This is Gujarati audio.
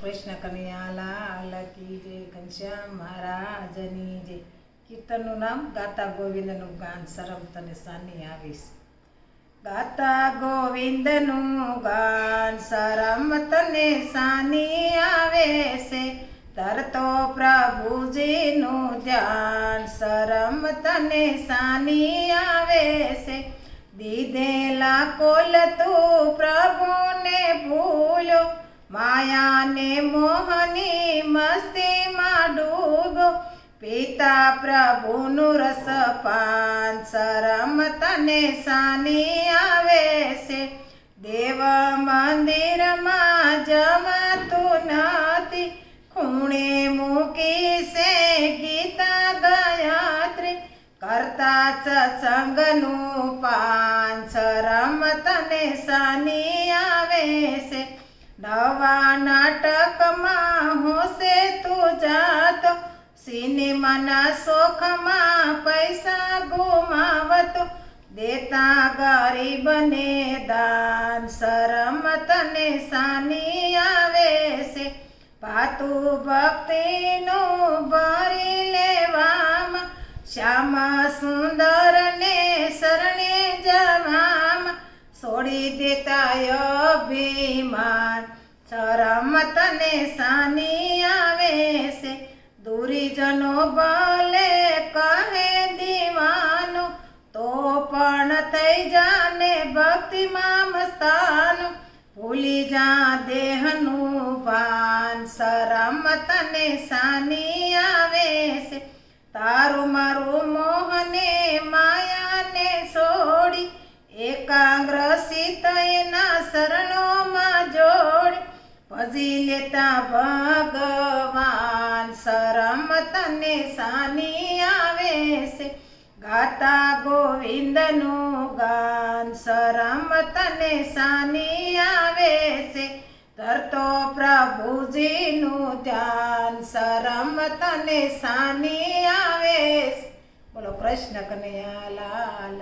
કૃષ્ણ કનૈયા લાલ કી જય, ઘનશ્યામ મહારાજની જય. કીર્તનનું નામ ગાતા ગોવિંદનું ગાન સરમ તને સાની આવીશ. ગાતા ગોવિંદનું ગાન સરમ તને સાની આવે છે ધરતો પ્રભુજીનું ધ્યાન સરમ તને સાની આવે છે દીધેલા કોલ તું પ્રભુને ભૂલો માયાને મોહની મસ્તીમાં ડૂબો પિતા પ્રભુનું રસપાન શરમ તને સાની આવે છે દેવ મંદિરમાં જમાતું નથી ખૂણે મૂકી છે ગીતા ગાયત્રી કરતા સત્સંગનું પાન શરમ તને સાની આવે છે નવા નાટકમાં હોશે તું જાતો. સિનેમાના શોખમાં પૈસા ગુમાવતો. દેતા ગરીબને દાન શરમ તને સાની આવે છે. પાતું ભક્તિનું ભરી લેવામાં શ્યામ સુંદર દેતા અભિમાન. શરમ તને સાની આવે છે? દુરીજનો ભલે કહે દીવાનો, તો પણ થઈ જાને ભક્તિમાં સ્થાન ભૂલી જા દેહનું ભાન, શરમ તને સાની આવે છે? તારું મારું મોહને માયાને છોડી એકાગ્ર ભજી લેતા ભગવાન, શરમ તને સાની આવે છે? ગાતા ગોવિંદનું ગાન, શરમ તને સાની આવે છે? ધરતો પ્રભુજીનું ધ્યાન, શરમ તને સાની આવે છે? બોલો કૃષ્ણ કનૈયા લાલ